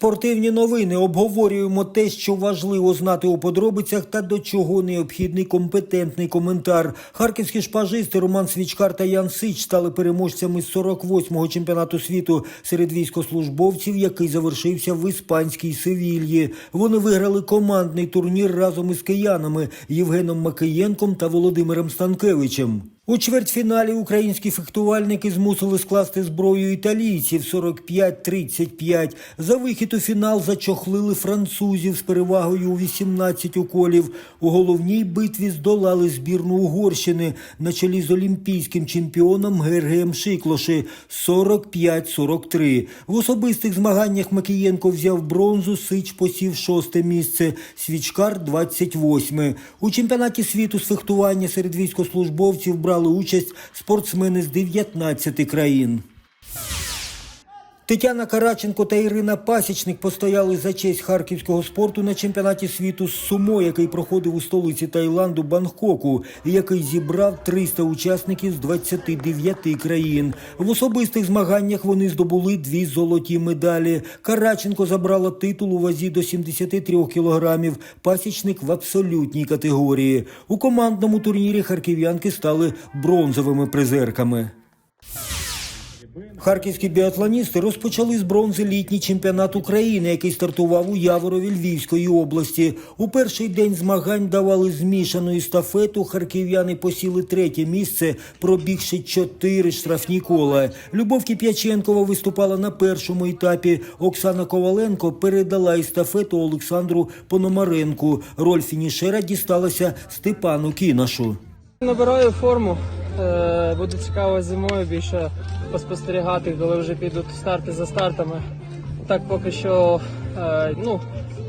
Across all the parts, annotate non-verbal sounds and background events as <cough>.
Спортивні новини обговорюємо те, що важливо знати у подробицях та до чого необхідний компетентний коментар. Харківські шпажисти Роман Свічкар та Ян Сич стали переможцями з 48-го чемпіонату світу серед військослужбовців, який завершився в іспанській Севільї. Вони виграли командний турнір разом із киянами Євгеном Макиєнком та Володимиром Станкевичем. У чвертьфіналі українські фехтувальники змусили скласти зброю італійців 45-35. За вихід у фінал зачохлили французів з перевагою у 18 уколів. У головній битві здолали збірну Угорщини на чолі з олімпійським чемпіоном Гергієм Шиклоши 45-43. В особистих змаганнях Макієнко взяв бронзу, Сич посів шосте місце, Свічкар 28. У чемпіонаті світу з фехтування серед військослужбовців брали участь спортсмени з 19 країн. Тетяна Караченко та Ірина Пасічник постояли за честь харківського спорту на чемпіонаті світу з сумо, який проходив у столиці Таїланду Бангкоку, який зібрав 300 учасників з 29 країн. В особистих змаганнях вони здобули дві золоті медалі. Караченко забрала титул у вазі до 73 кілограмів, пасічник в абсолютній категорії. У командному турнірі харків'янки стали бронзовими призерками. Харківські біатлоністи розпочали з бронзи літній чемпіонат України, який стартував у Яворові Львівської області. У перший день змагань давали змішану естафету. Харків'яни посіли третє місце, пробігши чотири штрафні кола. Любов Кіп'яченкова виступала на першому етапі. Оксана Коваленко передала естафету Олександру Пономаренку. Роль фінішера дісталася Степану Кінашу. Набираю форму. Е, Буде цікаво зимою більше поспостерігати, коли вже підуть старти за стартами. Так поки що е, ну,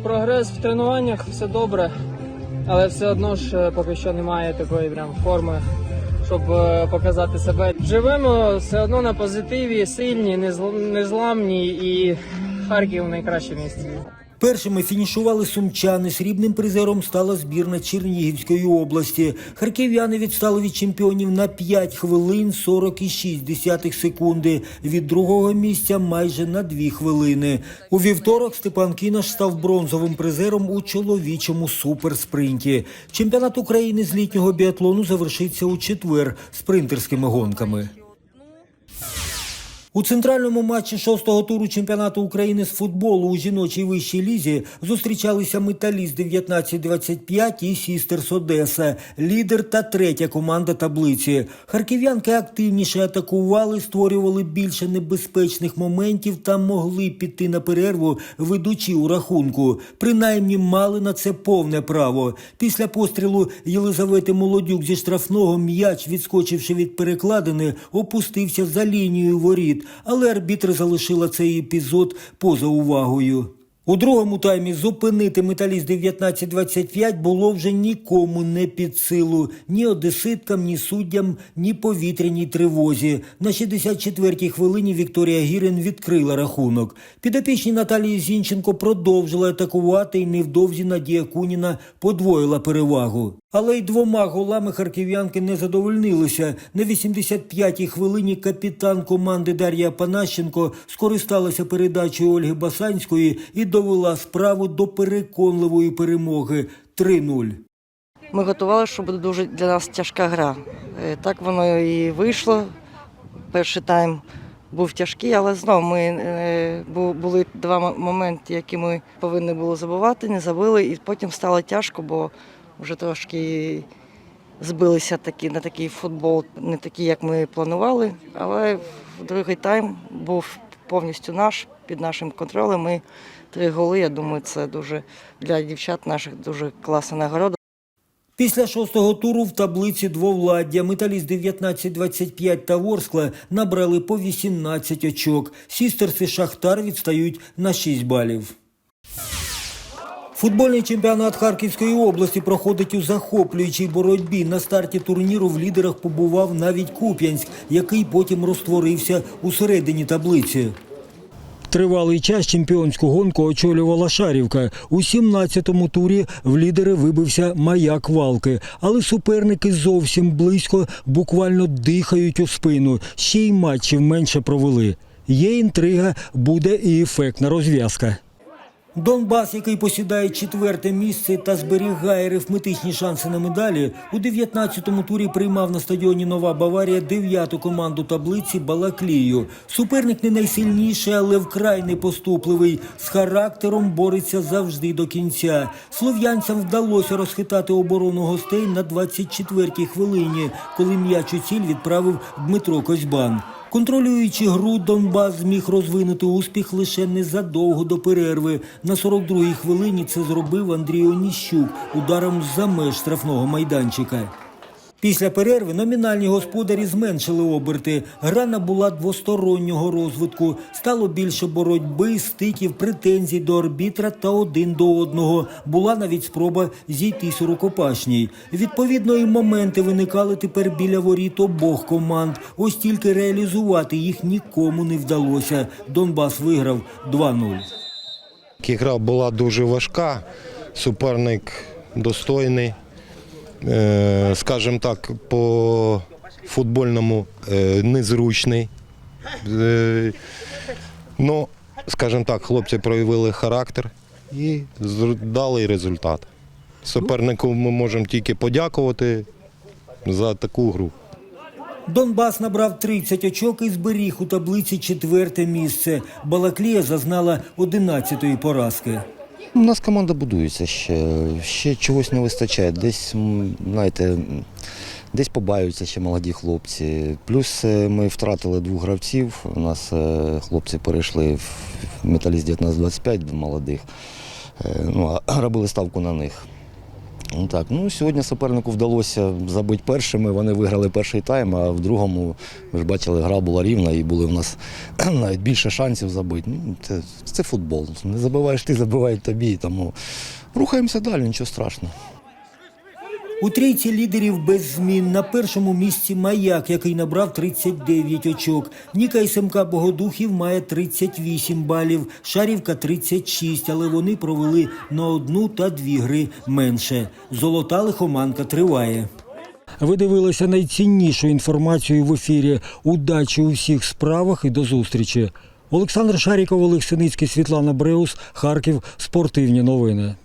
прогрес в тренуваннях все добре, але все одно ж е, поки що немає такої прям форми, щоб показати себе. Живемо все одно на позитиві, сильні, незламні і Харків найкраще місце. Першими фінішували сумчани. Срібним призером стала збірна Чернігівської області. Харків'яни відстали від чемпіонів на 5 хвилин 46 десятих секунди. Від другого місця майже на 2 хвилини. У вівторок Степан Кінаш став бронзовим призером у чоловічому суперспринті. Чемпіонат України з літнього біатлону завершиться у четвер спринтерськими гонками. У центральному матчі шостого туру чемпіонату України з футболу у жіночій вищій лізі зустрічалися металіст 19-25 і Сістерс Одеса, лідер та третя команда таблиці. Харків'янки активніше атакували, створювали більше небезпечних моментів та могли піти на перерву, ведучи у рахунку. Принаймні мали на це повне право. Після пострілу Єлизавети Молодюк зі штрафного м'яч, відскочивши від перекладини, опустився за лінію воріт, але арбітр залишила цей епізод поза увагою. У другому таймі зупинити металіст 19-25 було вже нікому не під силу. Ні одеситкам, ні суддям, ні повітряній тривозі. На 64-й хвилині Вікторія Гірин відкрила рахунок. Підопічні Наталії Зінченко продовжила атакувати і невдовзі Надія Куніна подвоїла перевагу. Але й двома голами харків'янки не задовольнилися. На 85-й хвилині капітан команди Дар'я Панащенко скористалася передачею Ольги Басанської і довела справу до переконливої перемоги 3-0. Ми готували, що буде дуже для нас тяжка гра. Е, Так воно і вийшло. Перший тайм був тяжкий, але знову ми е, були два моменти, які ми повинні були забувати, не забили, і потім стало тяжко, бо вже трошки збилися такі, на такий футбол, не такий, як ми планували. Але другий тайм був повністю наш, під нашим контролем. Ми три голи. Я думаю, це дуже для дівчат наших дуже класна нагорода. Після шостого туру в таблиці двовладдя металіст 19-25 та Ворскла набрали по 18 очок. Сістерс і Шахтар відстають на 6 балів. Футбольний чемпіонат Харківської області проходить у захоплюючій боротьбі. На старті турніру в лідерах побував навіть Куп'янськ, який потім розтворився у середині таблиці. Тривалий час чемпіонську гонку очолювала Шарівка. У 17-му турі в лідери вибився маяк валки, але суперники зовсім близько буквально дихають у спину. Ще й матчів менше провели. Є інтрига, буде і ефектна розв'язка. Донбас, який посідає четверте місце та зберігає арифметичні шанси на медалі, у 19-му турі приймав на стадіоні Нова Баварія дев'яту команду таблиці Балаклію. Суперник не найсильніший, але вкрай непоступливий. З характером бореться завжди до кінця. Слов'янцям вдалося розхитати оборону гостей на 24-й хвилині, коли м'яч у ціль відправив Дмитро Козьбан. Контролюючи гру, Донбас зміг розвинути успіх лише незадовго до перерви. На 42-й хвилині це зробив Андрій Оніщук ударом за меж штрафного майданчика. Після перерви номінальні господарі зменшили оберти. Гра набула двостороннього розвитку. Стало більше боротьби, стиків, претензій до арбітра та один до одного. Була навіть спроба зійтись у рукопашній. Відповідно, і моменти виникали тепер біля воріт обох команд. Ось тільки реалізувати їх нікому не вдалося. Донбас виграв 2-0. Гра була дуже важка, суперник достойний. Е, Скажімо так, по футбольному е, незручний. Е, Ну, скажімо так, хлопці проявили характер і дали результат. Супернику ми можемо тільки подякувати за таку гру. Донбас набрав 30 очок і зберіг у таблиці четверте місце. Балаклія зазнала 11-ї поразки. У нас команда будується ще, ще чогось не вистачає. Десь, знаєте, десь побаються ще молоді хлопці. Плюс е, ми втратили двох гравців. У нас е, хлопці перейшли в металіст 1925 25 молодих. Е, Ну, робили ставку на них. Ну, Так, ну сьогодні супернику вдалося забити першими. Вони виграли перший тайм, а в другому, ви ж бачили, гра була рівна і були в нас <clears throat> навіть більше шансів забити. Ну, це, це футбол. Не забиваєш ти, забивають тобі. Тому рухаємося далі, нічого страшного. У трійці лідерів без змін на першому місці Маяк, який набрав 39 очок. Ніка і СМК Богодухів має 38 балів, Шарівка 36, але вони провели на одну та дві гри менше. Золота лихоманка триває. Ви дивилися найціннішу інформацію в ефірі. Удачі у всіх справах і до зустрічі. Олександр Шаріков, Олег Синицький, Світлана Бреус, Харків. Спортивні новини.